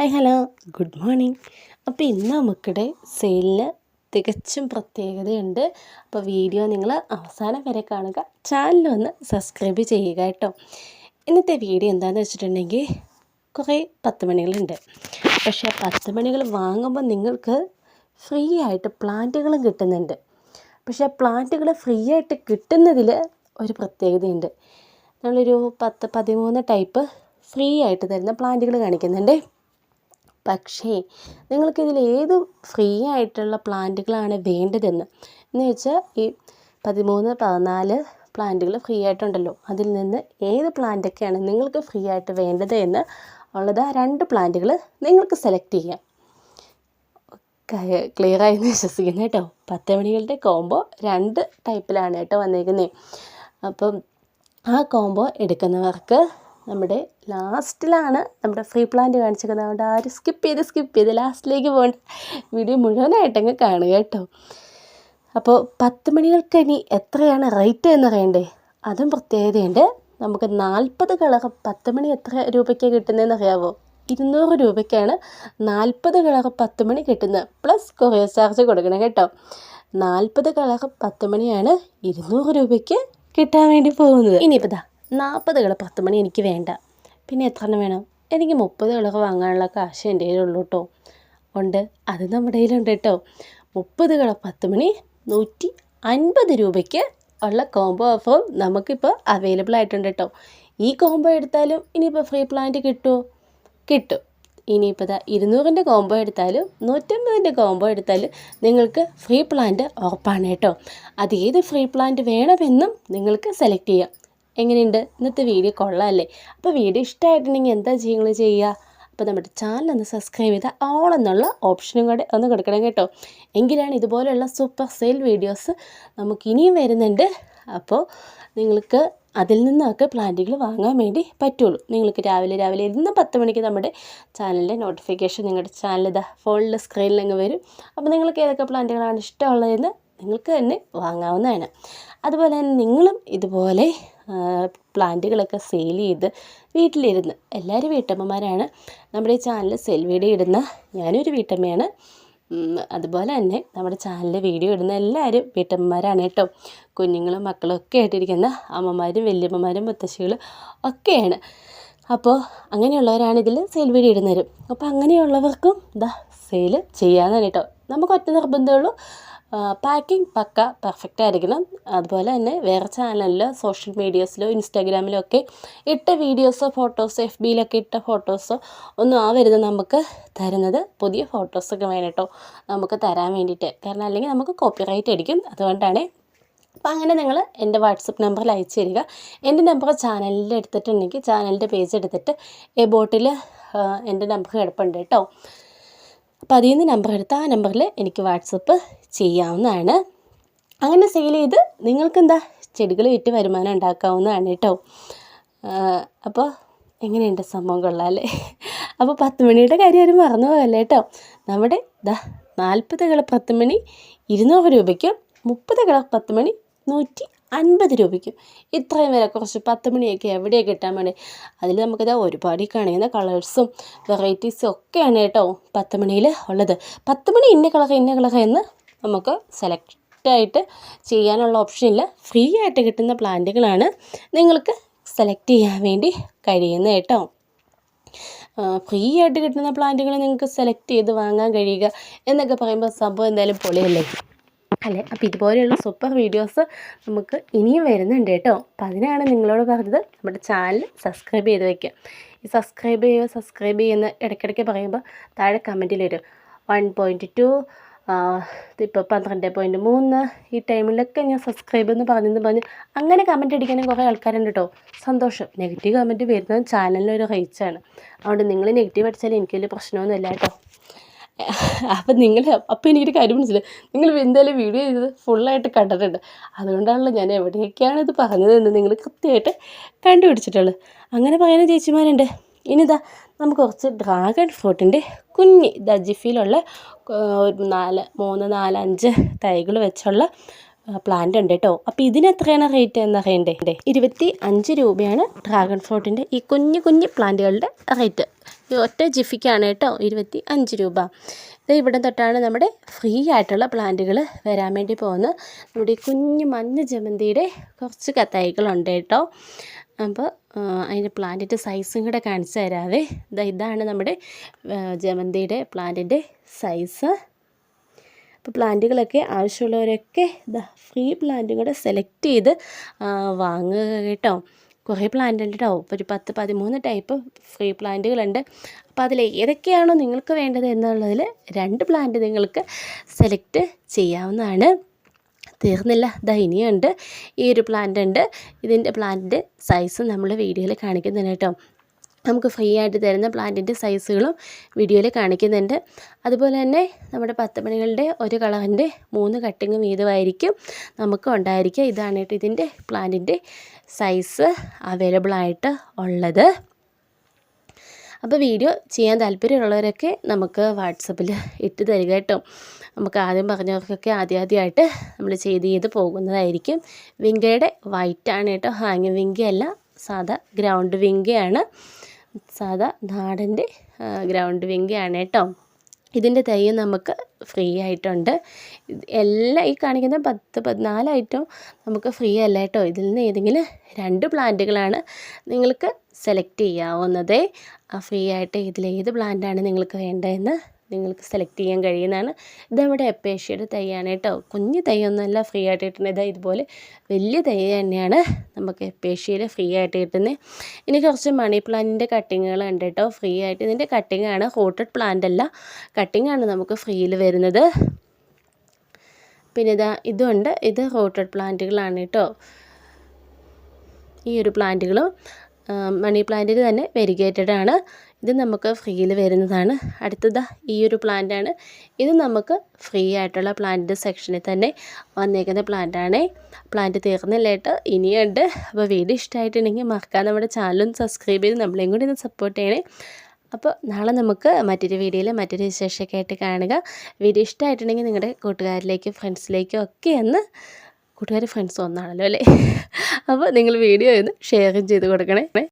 Hi hello good morning അപ്പോൾ ഇന്ന് നമുക്കിടെ സെയിലിൽ തികച്ചും പ്രത്യേകതയുണ്ട്. അപ്പോൾ വീഡിയോ നിങ്ങൾ അവസാനം വരെ കാണുക. ചാനൽ ഒന്ന് സബ്സ്ക്രൈബ് ചെയ്യുക കേട്ടോ. ഇന്നത്തെ വീഡിയോ എന്താണെന്ന് വെച്ചിട്ടുണ്ടെങ്കിൽ കുറേ പത്ത് മണികളുണ്ട്. പക്ഷേ ആ പത്ത് മണികൾ വാങ്ങുമ്പോൾ നിങ്ങൾക്ക് ഫ്രീ ആയിട്ട് പ്ലാന്റുകളും കിട്ടുന്നുണ്ട്. പക്ഷേ ആ പ്ലാന്റുകൾ ഫ്രീ ആയിട്ട് കിട്ടുന്നതിൽ ഒരു പ്രത്യേകതയുണ്ട്. നമ്മളൊരു പത്ത് പതിമൂന്ന് ടൈപ്പ് ഫ്രീ ആയിട്ട് തരുന്ന പ്ലാന്റുകൾ കാണിക്കുന്നുണ്ട്. പക്ഷേ നിങ്ങൾക്കിതിൽ ഏത് ഫ്രീ ആയിട്ടുള്ള പ്ലാന്റുകളാണ് വേണ്ടതെന്ന്? എന്ന് വെച്ചാൽ ഈ പതിമൂന്ന് പതിനാല് പ്ലാന്റുകൾ ഫ്രീ ആയിട്ടുണ്ടല്ലോ. അതിൽ നിന്ന് ഏത് പ്ലാന്റൊക്കെയാണ് നിങ്ങൾക്ക് ഫ്രീ ആയിട്ട് വേണ്ടത് എന്ന് ഉള്ളത് ആ രണ്ട് പ്ലാന്റുകൾ നിങ്ങൾക്ക് സെലക്ട് ചെയ്യാം. ക്ലിയർ ആയെന്ന് വിശ്വസിക്കുന്നു കേട്ടോ. പത്ത് മണികളുടെ കോംബോ രണ്ട് ടൈപ്പിലാണ് കേട്ടോ വന്നേക്കുന്നത് അപ്പം ആ കോംബോ എടുക്കുന്നവർക്ക് നമ്മുടെ ലാസ്റ്റിലാണ് നമ്മുടെ ഫ്രീ പ്ലാന്റ് കാണിച്ചിരിക്കുന്നത്. അതുകൊണ്ട് ആരും സ്കിപ്പ് ചെയ്ത് സ്കിപ്പ് ചെയ്ത് ലാസ്റ്റിലേക്ക് പോകേണ്ട. വീഡിയോ മുഴുവനായിട്ട് മുഴുവനായിട്ടങ്ങ് കാണുക കേട്ടോ. അപ്പോൾ പത്ത് മണികൾക്ക് ഇനി എത്രയാണ് റേറ്റ് എന്ന് അറിയണ്ടേ? അതും പ്രത്യേകതയുണ്ട്. നമുക്ക് നാൽപ്പത് കളർ പത്ത് മണി എത്ര രൂപയ്ക്കാണ് കിട്ടുന്നതെന്ന് അറിയാവോ? ഇരുന്നൂറ് രൂപയ്ക്കാണ് നാൽപ്പത് കളർ പത്ത് മണി കിട്ടുന്നത്. പ്ലസ് കൊറിയർ ചാർജ് കൊടുക്കണം കേട്ടോ. നാൽപ്പത് കളർ പത്ത് മണിയാണ് ഇരുന്നൂറ് രൂപയ്ക്ക് കിട്ടാൻ വേണ്ടി പോകുന്നത്. ഇനിയിപ്പോൾ നാൽപ്പത് കളർ പത്ത് മണി എനിക്ക് വേണ്ട. പിന്നെ എത്ര എണ്ണം വേണം? എനിക്ക് മുപ്പത് കളർ വാങ്ങാനുള്ള കാശ് എന്റെ കയ്യിലുള്ളൂ കേട്ടോ ഉണ്ട്. അത് നമ്മുടെ കയ്യിലുണ്ട് കേട്ടോ മുപ്പത് പത്ത് മണി നൂറ്റി അൻപത് രൂപയ്ക്ക് ഉള്ള കോംബോ ഓഫറും നമുക്കിപ്പോൾ അവൈലബിൾ ആയിട്ടുണ്ട് കേട്ടോ ഈ കോംബോ എടുത്താലും ഇനിയിപ്പോൾ ഫ്രീ പ്ലാന്റ് കിട്ടുമോ കിട്ടും. ഇനിയിപ്പോൾ ഇതാ ഇരുന്നൂറിന്റെ കോംബോ എടുത്താലും നൂറ്റമ്പതിന്റെ കോംബോ എടുത്താലും നിങ്ങൾക്ക് ഫ്രീ പ്ലാന്റ് ഉറപ്പാണ് കേട്ടോ അത് ഏത് ഫ്രീ പ്ലാന്റ് വേണമെന്നും നിങ്ങൾക്ക് സെലക്ട് ചെയ്യാം. എങ്ങനെയുണ്ട്? ഇന്നത്തെ വീഡിയോ കൊള്ളാമല്ലേ അപ്പോൾ വീഡിയോ ഇഷ്ടമായിട്ടുണ്ടെങ്കിൽ എന്താ ചെയ്യുന്നത് ചെയ്യുക? അപ്പോൾ നമ്മുടെ ചാനൽ ഒന്ന് സബ്സ്ക്രൈബ് ചെയ്താൽ ഓൾ എന്നുള്ള ഓപ്ഷനും കൂടെ ഒന്ന് കൊടുക്കണം കേട്ടോ. എങ്കിലാണ് ഇതുപോലെയുള്ള സൂപ്പർ സെയിൽ വീഡിയോസ് നമുക്ക് ഇനിയും വരുന്നുണ്ട്. അപ്പോൾ നിങ്ങൾക്ക് അതിൽ നിന്നൊക്കെ പ്ലാന്റുകൾ വാങ്ങാൻ വേണ്ടി പറ്റുള്ളൂ. നിങ്ങൾക്ക് രാവിലെ രാവിലെ ഇന്ന് പത്ത് മണിക്ക് നമ്മുടെ ചാനലിന്റെ നോട്ടിഫിക്കേഷൻ നിങ്ങളുടെ ചാനൽ ഇതാ ഫോണിൽ സ്ക്രീനിൽ അങ്ങ് വരും. അപ്പോൾ നിങ്ങൾക്ക് ഏതൊക്കെ പ്ലാന്റുകളാണ് ഇഷ്ടമുള്ളതെന്ന് നിങ്ങൾക്ക് തന്നെ വാങ്ങാവുന്നതാണ്. അതുപോലെ തന്നെ നിങ്ങളും ഇതുപോലെ പ്ലാന്റുകളൊക്കെ സെയിൽ ചെയ്ത് വീട്ടിലിരുന്ന്. എല്ലാവരും വീട്ടമ്മമാരാണ്. നമ്മുടെ ഈ ചാനൽ സെൽ വീഡിയോ ഇടുന്ന ഞാനൊരു വീട്ടമ്മയാണ്. അതുപോലെ തന്നെ നമ്മുടെ ചാനലിൽ വീഡിയോ ഇടുന്ന എല്ലാവരും വീട്ടമ്മമാരാണ് കേട്ടോ. കുഞ്ഞുങ്ങളും മക്കളും ഒക്കെ ആയിട്ടിരിക്കുന്ന അമ്മമാരും വലിയമ്മമാരും മുത്തശ്ശികളും ഒക്കെയാണ്. അപ്പോൾ അങ്ങനെയുള്ളവരാണ് ഇതിൽ സെയിൽ വീഡിയോ ഇടുന്നവരും. അപ്പോൾ അങ്ങനെയുള്ളവർക്കും ഇതാ സെയിൽ ചെയ്യാമെന്നാണ് കേട്ടോ. നമുക്ക് ഒറ്റ നിർബന്ധമുള്ളൂ പാക്കിംഗ് പക്ക പെർഫെക്റ്റ് ആയിരിക്കണം. അതുപോലെ തന്നെ വേറെ ചാനലിലോ സോഷ്യൽ മീഡിയസിലോ ഇൻസ്റ്റാഗ്രാമിലോ ഒക്കെ ഇട്ട വീഡിയോസോ ഫോട്ടോസോ എഫ് ബിയിലൊക്കെ ഇട്ട ഫോട്ടോസോ ഒന്നും ആവരുത് നമുക്ക് തരുന്നത് പുതിയ ഫോട്ടോസൊക്കെ വേണം കേട്ടോ നമുക്ക് തരാൻ വേണ്ടിയിട്ട്. കാരണം അല്ലെങ്കിൽ നമുക്ക് കോപ്പിറൈറ്റ് അടിക്കും. അതുകൊണ്ടാണ് അപ്പോൾ അങ്ങനെ നിങ്ങൾ എന്റെ വാട്സപ്പ് നമ്പറിൽ അയച്ചു തരിക. എന്റെ നമ്പർ ചാനലിൽ എടുത്തിട്ടുണ്ടെങ്കിൽ ചാനലിന്റെ പേജ് എടുത്തിട്ട് എബോട്ടിൽ എന്റെ നമ്പർ കിടപ്പുണ്ട് കേട്ടോ. അപ്പോൾ അതിൽ നിന്ന് നമ്പർ എടുത്ത് ആ നമ്പറിൽ എനിക്ക് വാട്സപ്പ് ചെയ്യാവുന്നതാണ്. അങ്ങനെ സെയിൽ ചെയ്ത് നിങ്ങൾക്കെന്താ? ചെടികൾ വിറ്റ് വരുമാനം ഉണ്ടാക്കാവുന്നതാണ് കേട്ടോ. അപ്പോൾ എങ്ങനെയുണ്ട് സംഭവം കൊള്ളാം അല്ലേ അപ്പോൾ പത്ത് മണിയുടെ കാര്യം ആരും മറന്നു പോകല്ലേ കേട്ടോ? നമ്മുടെ ദാ നാൽപ്പത് കിള പത്ത് മണി ഇരുന്നൂറ് രൂപയ്ക്കും മുപ്പത് കിള പത്ത് മണി നൂറ്റി അൻപത് രൂപയ്ക്ക്. ഇത്രയും വില കുറച്ച് പത്ത് മണിയൊക്കെ എവിടെയാണ് കിട്ടാൻ വേണ്ടി? അതിൽ നമുക്കിത് ഒരുപാട് കാണിക്കുന്ന കളേഴ്സും വെറൈറ്റീസും ഒക്കെയാണ് കേട്ടോ പത്ത് മണിയിൽ ഉള്ളത്. പത്ത് മണി ഇന്ന കളർ ഇന്ന കളർ എന്ന് നമുക്ക് സെലക്റ്റായിട്ട് ചെയ്യാനുള്ള ഇല്ല. ഫ്രീ ആയിട്ട് കിട്ടുന്ന പ്ലാന്റുകളാണ് നിങ്ങൾക്ക് സെലക്ട് ചെയ്യാൻ വേണ്ടി കഴിയുന്നത് കേട്ടോ. ഫ്രീ ആയിട്ട് കിട്ടുന്ന പ്ലാന്റുകൾ നിങ്ങൾക്ക് സെലക്ട് ചെയ്ത് വാങ്ങാൻ കഴിയുക എന്നൊക്കെ പറയുമ്പോൾ സംഭവം എന്തായാലും പൊളിയല്ലേ? അല്ലേ? അപ്പോൾ ഇതുപോലെയുള്ള സൂപ്പർ വീഡിയോസ് നമുക്ക് ഇനിയും വരുന്നുണ്ട് കേട്ടോ. അപ്പം അതിനാണ് നിങ്ങളോട് പറഞ്ഞത് നമ്മുടെ ചാനൽ സബ്സ്ക്രൈബ് ചെയ്ത് വയ്ക്കുക ഈ സബ്സ്ക്രൈബ് ചെയ്യുക സബ്സ്ക്രൈബ് ചെയ്യുന്ന ഇടയ്ക്കിടയ്ക്ക് പറയുമ്പോൾ താഴെ കമന്റിൽ വരും. വൺ പോയിന്റ് ടു ഇപ്പോൾ പന്ത്രണ്ട് പോയിന്റ് മൂന്ന് ഈ ടൈമിലൊക്കെ ഞാൻ സബ്സ്ക്രൈബ് എന്ന് പറഞ്ഞെന്ന് പറഞ്ഞ് അങ്ങനെ കമന്റ് അടിക്കാനും കുറേ ആൾക്കാരുണ്ട് കേട്ടോ. സന്തോഷം. നെഗറ്റീവ് കമന്റ് വരുന്നത് ചാനലിനൊരു റീച്ചാണ് അതുകൊണ്ട് നിങ്ങൾ നെഗറ്റീവ് അടിച്ചാൽ എനിക്ക് വലിയ പ്രശ്നമൊന്നുമില്ല കേട്ടോ. അപ്പം നിങ്ങൾ അപ്പം എനിക്കൊരു കാര്യം മനസ്സിലായി. നിങ്ങൾ എന്തായാലും വീഡിയോ ചെയ്തത് ഫുള്ളായിട്ട് കണ്ടിട്ടുണ്ട്. അതുകൊണ്ടാണല്ലോ ഞാൻ എവിടെയൊക്കെയാണ് ഇത് പറഞ്ഞതെന്ന് നിങ്ങൾ കൃത്യമായിട്ട് കണ്ടുപിടിച്ചിട്ടുള്ളത്. അങ്ങനെ പറയുന്ന ചേച്ചിമാരുണ്ട്. ഇനിതാ നമുക്ക് കുറച്ച് ഡ്രാഗൺ ഫ്രൂട്ടിന്റെ കുഞ്ഞ് ദജിഫിയിലുള്ള നാല് മൂന്ന് നാല് അഞ്ച് തൈകൾ വെച്ചുള്ള പ്ലാന്റ് ഉണ്ട് കേട്ടോ. അപ്പൊ ഇതിന് എത്രയാണ് റേറ്റ് എന്ന് അറിയണ്ടേ? ഇരുപത്തി അഞ്ച് രൂപയാണ് ഡ്രാഗൺ ഫ്രൂട്ടിന്റെ ഈ കുഞ്ഞു കുഞ്ഞു പ്ലാന്റുകളുടെ റേറ്റ് ഒറ്റ ജിഫിക്കാണ് കേട്ടോ ഇരുപത്തി അഞ്ച് രൂപ ഇവിടെ തൊട്ടാണ് നമ്മുടെ ഫ്രീ ആയിട്ടുള്ള പ്ലാന്റുകൾ വരാൻ വേണ്ടി പോകുന്നത്. നമ്മുടെ ഈ കുഞ്ഞു മഞ്ഞ ജമന്തിയുടെ കുറച്ച് കത്തൈകളുണ്ട് കേട്ടോ. അപ്പോൾ അതിന്റെ പ്ലാന്റിന്റെ സൈസും കൂടെ കാണിച്ചു തരാവേ. ഇതാണ് നമ്മുടെ ജമന്തിയുടെ പ്ലാന്റിന്റെ സൈസ് അപ്പോൾ പ്ലാന്റുകളൊക്കെ ആവശ്യമുള്ളവരൊക്കെ ഫ്രീ പ്ലാന്റും കൂടെ സെലക്ട് ചെയ്ത് വാങ്ങുക കേട്ടോ. കുറേ പ്ലാന്റ് ഉണ്ട് കേട്ടോ. ഒരു പത്ത് പതിമൂന്ന് ടൈപ്പ് ഫ്രീ പ്ലാന്റുകളുണ്ട്. അപ്പോൾ അതിൽ ഏതൊക്കെയാണോ നിങ്ങൾക്ക് വേണ്ടത് എന്നുള്ളതിൽ രണ്ട് പ്ലാന്റ് നിങ്ങൾക്ക് സെലക്ട് ചെയ്യാവുന്നതാണ്. തീർന്നില്ല. ദാ ഇനിയുണ്ട്. ഈ ഒരു പ്ലാന്റ് ഉണ്ട്. ഇതിന്റെ പ്ലാന്റിന്റെ സൈസ് നമ്മൾ വീഡിയോയിൽ കാണിക്കുന്നുണ്ട് കേട്ടോ. നമുക്ക് ഫ്രീ ആയിട്ട് തരുന്ന പ്ലാന്റിന്റെ സൈസുകളും വീഡിയോയിൽ കാണിക്കുന്നുണ്ട്. അതുപോലെ തന്നെ നമ്മുടെ പത്ത് മണികളുടെ ഒരു കളറിന്റെ മൂന്ന് കട്ടിങ് വീതമായിരിക്കും നമുക്ക് ഉണ്ടായിരിക്കുക. ഇതാണ് കേട്ടോ ഇതിന്റെ പ്ലാന്റിന്റെ സൈസ് അവൈലബിൾ ആയിട്ട് ഉള്ളത്. അപ്പോൾ വീഡിയോ ചെയ്യാൻ താല്പര്യമുള്ളവരൊക്കെ നമുക്ക് വാട്സപ്പിൽ ഇട്ട് തരിക കേട്ടോ. നമുക്ക് ആദ്യം പറഞ്ഞവർക്കൊക്കെ ആദ്യം ആദ്യമായിട്ട് നമ്മൾ ചെയ്ത് ചെയ്ത് പോകുന്നതായിരിക്കും. വിങ്കയുടെ വൈറ്റാണ് കേട്ടോ. ഹാങ്ങിങ് വിങ്കയല്ല സാധാ ഗ്രൗണ്ട് വിങ്കയാണ്. സാധാ നാടന്റെ ഗ്രൗണ്ട് വിങ്കയാണ് കേട്ടോ. ഇതിന്റെ തൈ നമുക്ക് ഫ്രീ ആയിട്ടുണ്ട്. എല്ലാം ഈ കാണിക്കുന്ന പത്ത് പതിനാല് ഐറ്റം നമുക്ക് ഫ്രീ അല്ല കേട്ടോ. ഇതിൽ നിന്ന് ഏതെങ്കിലും രണ്ട് പ്ലാന്റുകളാണ് നിങ്ങൾക്ക് സെലക്ട് ചെയ്യാവുന്നത്. ഫ്രീ ആയിട്ട് ഇതിൽ ഏത് പ്ലാന്റാണ് നിങ്ങൾക്ക് വേണ്ടതെന്ന് നിങ്ങൾക്ക് സെലക്ട് ചെയ്യാൻ കഴിയുന്നതാണ്. ഇതവിടെ എപ്പേഷ്യയുടെ തൈയാണ് കേട്ടോ. കുഞ്ഞു തൈയൊന്നുമല്ല ഫ്രീ ആയിട്ട് കിട്ടുന്നത്. ഇതാ ഇതുപോലെ വലിയ തൈ തന്നെയാണ് നമുക്ക് എപ്പേഷ്യയിൽ ഫ്രീ ആയിട്ട് കിട്ടുന്നത്. ഇനി കുറച്ച് മണി പ്ലാന്റിന്റെ കട്ടിങ്ങുകൾ ഉണ്ട് കേട്ടോ. ഫ്രീ ആയിട്ട് ഇതിന്റെ കട്ടിങ് ആണ്. റൂട്ടഡ് പ്ലാന്റ് അല്ല. കട്ടിങ് ആണ് നമുക്ക് ഫ്രീയിൽ വരുന്നത്. പിന്നെ ഇതാ ഇതുണ്ട്. ഇത് റോട്ടഡ് പ്ലാന്റുകളാണ് കേട്ടോ. ഈ ഒരു പ്ലാന്റുകളും മണി പ്ലാന്റിൽ തന്നെ വെരിഗേറ്റഡ് ആണ്. ഇത് നമുക്ക് ഫ്രീയിൽ വരുന്നതാണ്. അടുത്തത് ഈ ഒരു പ്ലാന്റ് ആണ്. ഇത് നമുക്ക് ഫ്രീ ആയിട്ടുള്ള പ്ലാന്റിന്റെ സെക്ഷനിൽ തന്നെ വന്നേക്കുന്ന പ്ലാന്റ് ആണ്. പ്ലാന്റ് തീർന്നില്ലായിട്ട് ഇനിയുണ്ട്. അപ്പോൾ വീഡിയോ ഇഷ്ടമായിട്ടുണ്ടെങ്കിൽ മറക്കാൻ നമ്മുടെ ചാനലും സബ്സ്ക്രൈബ് ചെയ്ത് നമ്മളെയും കൂടി ഒന്ന് സപ്പോർട്ട് ചെയ്യണേ. അപ്പോൾ നാളെ നമുക്ക് മറ്റൊരു വീഡിയോയിൽ മറ്റൊരു വിശേഷമൊക്കെ ആയിട്ട് കാണുക. വീഡിയോ ഇഷ്ടമായിട്ടുണ്ടെങ്കിൽ നിങ്ങളുടെ കൂട്ടുകാരിലേക്കും ഫ്രണ്ട്സിലേക്കും ഒക്കെ ഒന്ന് കൂട്ടുകാർ ഫ്രണ്ട്സ് ഒന്നാണല്ലോ അല്ലേ? അപ്പോൾ നിങ്ങൾ വീഡിയോ ഒന്ന് ഷെയറും ചെയ്ത് കൊടുക്കണേ.